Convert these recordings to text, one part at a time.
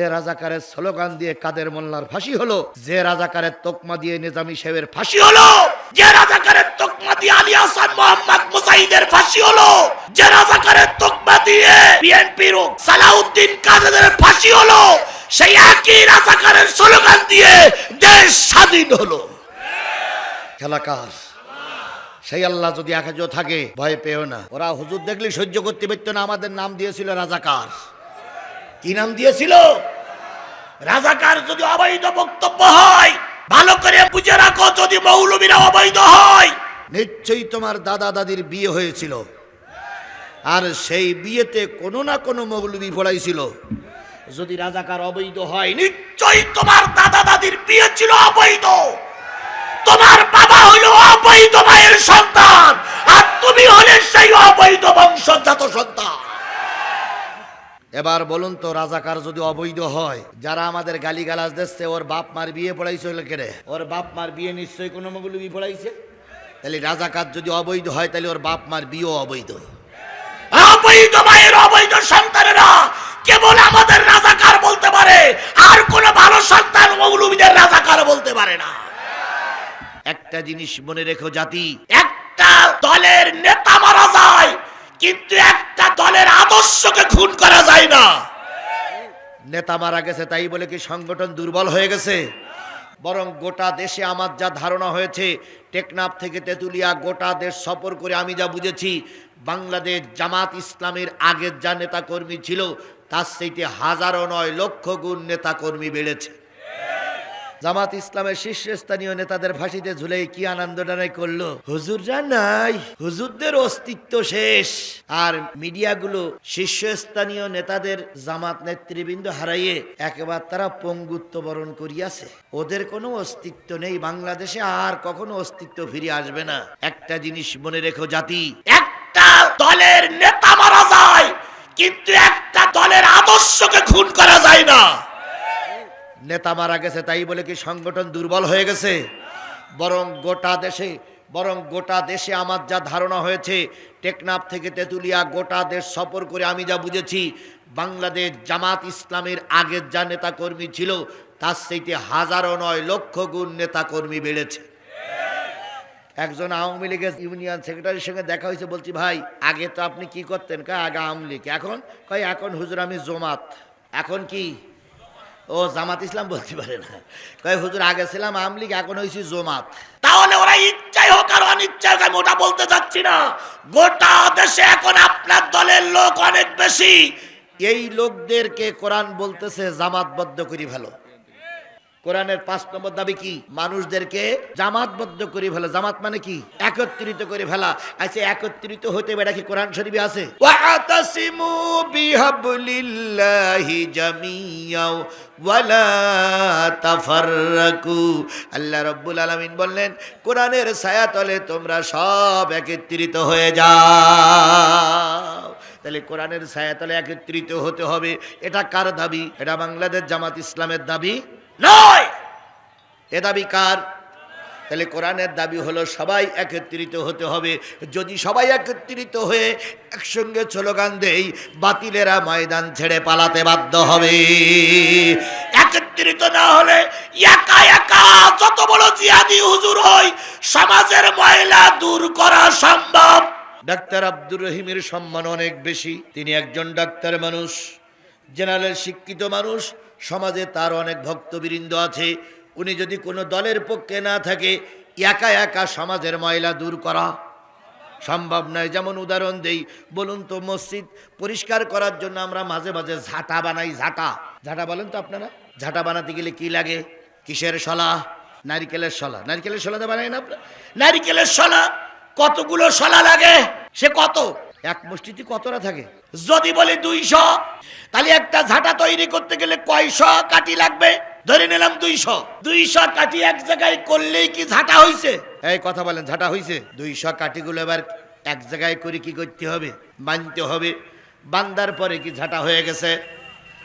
যে রাজাকারের স্লোগান দিয়ে কাদের মোল্লার ফাঁসি হলো, যে রাজাকারের তোকমা দিয়ে নিজামী সাহেবের ফাঁসি হলো, যে রাজাকারের তোকমা দিয়ে আলী হাসান মোহাম্মদ মুসাইদের ফাঁসি হলো, যে রাজাকারের তোকমা দিয়ে বিএনপির সালাউদ্দিন কাদের ফাঁসি হলো, সেই একই রাজাকারের স্লোগান দিয়ে দেশ স্বাধীন হলো। খেলাকার সেই আল্লাহ যদি একাজও থাকে, ভয় পেও না। ওরা হুজুর দেখলে সহ্য করতে পারতো না, আমাদের নাম দিয়েছিল রাজাকার। কি নাম দিয়েছিল? রাজাকার যদি অবৈধ বক্তব্য হয়, ভালো করে বুঝে রাখো যদি মৌলবীরা অবৈধ হয়। নিশ্চয়ই তোমার দাদা দাদির বিয়ে হয়েছিল। আর সেই বিয়েতে কোনো না কোনো মৌলবী পড়াইছিল। যদি রাজাকার অবৈধ হয়, নিশ্চয়ই তোমার দাদা দাদির বিয়ে ছিল অবৈধ। তোমার বাবা হলো অবৈধ মায়ের সন্তান, আর তুমি হলে সেই অবৈধ সন্তান এবার বলুন তো রাজাকার যদি অবৈধ হয় যারা আমাদের গালি গালাজ দিচ্ছে ওর বাপ মার বিয়ে পড়াইছিল কেড়ে? ওর বাপ মার বিয়ে নিশ্চয়ই কোনো মগুলি পড়াইছে? তাহলে রাজাকার যদি অবৈধ হয় তাহলে ওর বাপ মার বিয়েও অবৈধ। অবৈধ মায়ের অবৈধ সন্তানেরা কেবল আমাদের রাজাকার বলতে পারে আর কোন ভালো সন্তান মৌলবীদের রাজাকার বলতে পারে না। একটা জিনিস মনে রেখো জাতি। একটা দলের নেতা মারা যায় কিন্তু একটা দলের আদর্শকে খুন করা যায় না। নেতা মারা গেছে, তাই বলে কি সংগঠন দুর্বল হয়ে গেছে? বরং গোটা দেশে আমার যা ধারণা হয়েছে, টেকনাফ থেকে তেঁতুলিয়া গোটা দেশ সফর করে আমি যা বুঝেছি, বাংলাদেশ জামাত ইসলামের আগের যা নেতাকর্মী ছিল, তার সেইটি হাজারো নয় লক্ষ গুণ নেতাকর্মী বেড়েছে। জামাত ইসলামের শীর্ষস্থানীয় নেতাদের ফাঁসিতে ঝুলে কি আনন্দ ডানাই করল? হুজুররা নাই। হুজুরদের অস্তিত্ব শেষ। আর মিডিয়াগুলো শীর্ষস্থানীয় নেতাদের জামাত নেতৃবৃন্দ হারাইয়ে একেবারে তারা পঙ্গুত্ব বরণ করিয়াছে। ওদের কোনো অস্তিত্ব নেই। বাংলাদেশে আর কখনো অস্তিত্ব ফিরে আসবে না। একটা জিনিস মনে রেখো জাতি, একটা দলের নেতা মারা যায়, কিন্তু একটা দলের আদর্শকে খুন করা যায় না। নেতা মারা গেছে, তাই বলে কি সংগঠন দুর্বল হয়ে গেছে? বরং গোটা দেশে, বরং গোটা দেশে আমার যা ধারণা হয়েছে, টেকনাফ থেকে তেতুলিয়া গোটা দেশ সফর করে আমি যা বুঝেছি, বাংলাদেশ জামাত ইসলামের আগের যা নেতাকর্মী ছিল, তার সেইতে হাজারো নয় লক্ষ গুণ নেতাকর্মী বেড়েছে। একজন আওয়ামী লীগের ইউনিয়ন সেক্রেটারির সঙ্গে দেখা হয়েছে, বলছি, ভাই, আগে তো আপনি কি করতেন? কয়, আগে আওয়ামী লীগ। এখন? কয়, এখন হুজুর, আমি জমাত। এখন কি? ও জামাত ইসলাম বলতে পারে না। কয়, হুজুর, আগে ছিলাম আমলিগ এখন হয়েছি জমাত। তাহলে ওরা ইচ্ছাই হোক আর অনিচ্ছাই হোক, আমি ওটা বলতে চাচ্ছি না। গোটা দেশে এখন আপনার দলের লোক অনেক বেশি। এই লোকদেরকে কোরআন বলতেছে জামাতবদ্ধ করি ভালো। কোরআনের পাঁচ নম্বর দাবি কি? মানুষদেরকে জামাতবদ্ধ করে ফেলা। জামাত মানে কি? একত্রিত করে ফেলা। আচ্ছা একত্রিত হতে বেড়া কি কোরআন শরীফে আছে? ওয়াতাসিমু বিহাবলিল্লাহি জামিয়াও ওয়ালা তাফাররাকু। আল্লাহ রাব্বুল আলামিন বললেন, কোরআনের ছায়াতলে তোমরা সব একত্রিত হয়ে যাও। তাহলে কোরআনের ছায়াতলে একত্রিত হতে হবে। এটা কার দাবি? এটা বাংলাদেশ জামাত ইসলামের দাবি। নয়। এ দাবি কার? তাহলে কোরআনের দাবি হলো সবাই একত্রিত হতে হবে। যদি সবাই একত্রিত হয়ে একসঙ্গে স্লোগান দেই, বাতিলেরা ময়দান ছেড়ে পালাতে বাধ্য হবে। একত্রিত না হলে একা একা যত বড় জিয়াদি হুজুর হই, সমাজের ময়লা দূর করা সম্ভব। ডাক্তার আব্দুর রহিমের সম্মান অনেক বেশি। তিনি একজন ডাক্তার মানুষ, জেনারেল শিক্ষিত মানুষ সমাজে তার অনেক ভক্তবৃন্দ আছে, উনি যদি কোনো দলের পক্ষে না থাকে, একা একা সমাজের ময়লা দূর করা সম্ভব নয়। যেমন উদাহরণ দেই, বলুন তো, মসজিদ পরিষ্কার করার জন্য আমরা মাঝে মাঝে ঝাঁটা বানাই, ঝাঁটা। ঝাঁটা বলেন তো আপনারা? ঝাঁটা বানাতে গেলে কি লাগে? কিসের শলা? নারিকেলের শলা। নারিকেলের শলাতে বানাই না আপনার? নারিকেলের শলা, কতগুলো শলা লাগে? সে কত? এক মুষ্টিতে কতটা থাকে? যদি বলি দুইশো, তাহলে একটা ঝাঁটা তৈরি করতে গেলে কয়শো কাটি লাগবে? ধরে নিলাম দুইশো। দুইশো কাটি এক জায়গায় করলেই কি ঝাঁটা হইছে? এই কথা বলেন, ঝাঁটা হইছে? দুইশো কাঠিগুলো এবার এক জায়গায় করে কি করতে হবে? বানতে হবে। বান্দার পরে কি ঝাঁটা হয়ে গেছে?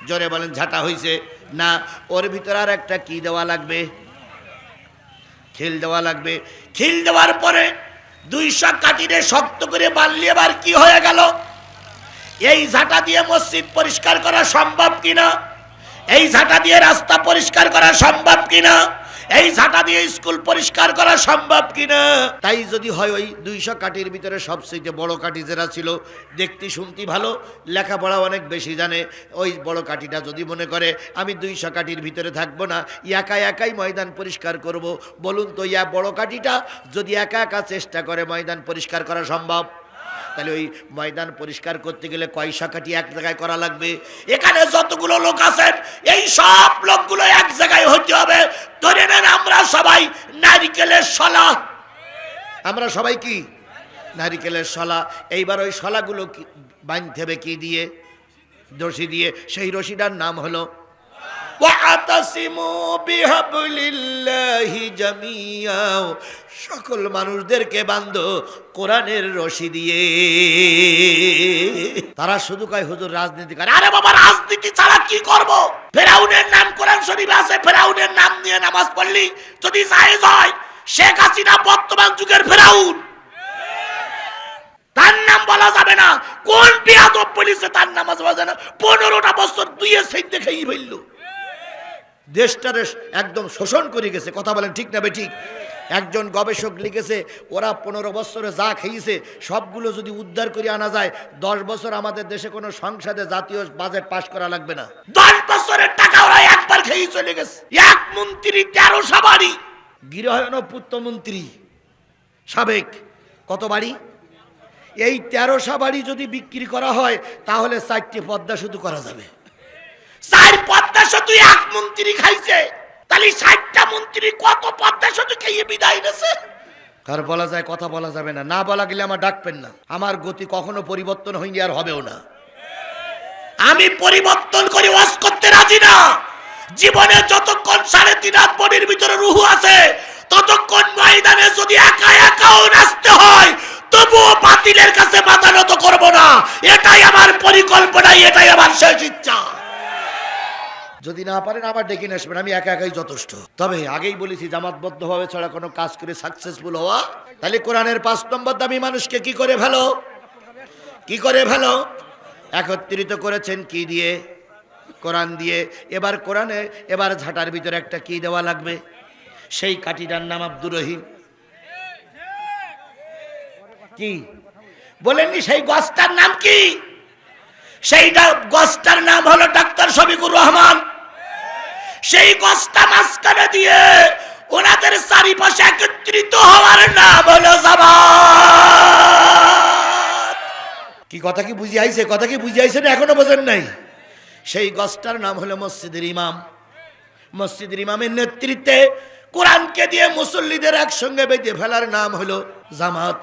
জোরে বলেন, ঝাঁটা হইছে না? ওর ভিতরে আর একটা কি দেওয়া লাগবে? খিল দেওয়া লাগবে। খিল দেওয়ার পরে দুইশো কাটিরে শক্ত করে বানলে এবার কি হয়ে গেল? এই ঝাঁটা দিয়ে মসজিদ পরিষ্কার করা সম্ভব কিনা? এই ঝাঁটা দিয়ে রাস্তা পরিষ্কার করা সম্ভব কিনা? এই ঝাঁটা দিয়ে স্কুল পরিষ্কার করা সম্ভব কিনা? তাই যদি হয় ওই দুইশো কাঠির ভিতরে সবচেয়ে বড় কাঠি যেটা ছিল, দেখতে শুনতে ভালো লেখাপড়া অনেক বেশি জানে, ওই বড় কাঠিটা যদি মনে করে, আমি দুইশো কাঠির ভিতরে থাকব না একা একাই ময়দান পরিষ্কার করব। বলুন তো, ইয়া বড় কাঠিটা যদি একা একা চেষ্টা করে ময়দান পরিষ্কার করা সম্ভব? তাহলে ওই ময়দান পরিষ্কার করতে গেলে কয় শাখাটি এক জায়গায় করা লাগবে? এখানে যতগুলো লোক আছেন, এই সব লোকগুলো এক জায়গায় হতে হবে। ধরে নেন আমরা সবাই নারিকেলের শলা। আমরা সবাই কি? নারিকেলের শলা। এইবার ওই শলাগুলো কি বাঁধতে হবে কি দিয়ে? রশি দিয়ে। সেই রশিটার নাম হলো সকল মানুষদেরকে বান্ধ কোরআনের রশি দিয়ে। তারা শুধু কয়, হুজুর রাজনীতি করে। আরে বাবা, রাজনীতি ছাড়া কি করব? ফেরাউনের নাম কোরআন শরীফে আছে, ফেরাউনের নাম নিয়ে নামাজ পড়লি। যদি জায়েজ হয়, শেখ হাসিনা বর্তমান যুগের ফেরাউন। তার নাম বলা যাবে না। কোন বিয়াদব পুলিশে তার নামাজ যায় না পনেরোটা বছর দুইয়ে সেই দেখেই ফেলল। দেশটারে একদম শোষণ করে গেছে। কথা বলেন ঠিক না বে ঠিক? একজন গবেষক লিখেছে ওরা পনেরো বছরে যা খেয়েছে সবগুলো যদি উদ্ধার করে আনা যায় দশ বছর আমাদের দেশে কোনো সংসদে জাতীয় বাজেট পাশ করা লাগবে না। দশ বছরের টাকা ওরা একবার খেয়ে চলে গেছে। এক মন্ত্রী তেরো সাবারি গৃহায়ন পুত্রমন্ত্রী সাবেক কত বাড়ি? এই তেরোশা বাড়ি যদি বিক্রি করা হয় তাহলে চারটি পদ্মা শুধু করা যাবে। চার পদ্মা সেতু এক মন্ত্রী খাইছে। তাহলে ষাটটা মন্ত্রী কত পদ্মা সেতু খেয়ে বিদায় নেছে আর বলা যায় কথা বলা যাবে না। না বলা গেলে আমার ডাকবেন না। আমার গতি কখনো পরিবর্তন হয়নি আর হবেও না। আমি পরিবর্তন করে ওয়াজ করতে রাজি না। জীবনে যতক্ষণ সাড়ে তিন হাত বডির ভিতরে রুহু আছে ততক্ষণ ময়দানে যদি একা একাও নাচতে হয় তবুও বাতিলের কাছে মাথা নত করব না। এটাই আমার পরিকল্পনা এটাই আমার শেষ ইচ্ছা। যদি না পারেন, আবার ডেকে নিয়ে আসবেন। আমি একা একাই যথেষ্ট। তবে আগেই বলেছি, জামাতবদ্ধভাবে ছাড়া কোনো কাজ করে সাকসেসফুল হওয়া। তাহলে কোরআনের পাঁচ নম্বর দামি মানুষকে কি করে ভালো কি করে ভালো একত্রিত করেছেন কি দিয়ে? কোরআন দিয়ে। এবার কোরআনে, এবার ঝাঁটার ভিতরে একটা কি দেওয়া লাগবে? সেই কাঠিটার নাম আব্দুর রহিম। কি? বলেননি সেই গছটার নাম কি? সেইটা গছটার নাম হলো ডাক্তার শফিকুর রহমান। সেই গছটা মাঝখানে দিয়ে ওনাদের চারিপাশে একত্রিত হওয়ার নাম হলো কি কথা কি বুঝি আইছে কথা কি বুঝি আইছে না এখনও বোঝেন নাই? সেই গছটার নাম হলো মসজিদের ইমাম। মসজিদের ইমামের নেতৃত্বে কোরআনকে দিয়ে মুসল্লিদের একসঙ্গে বেঁধে ফেলার নাম হলো জামাত।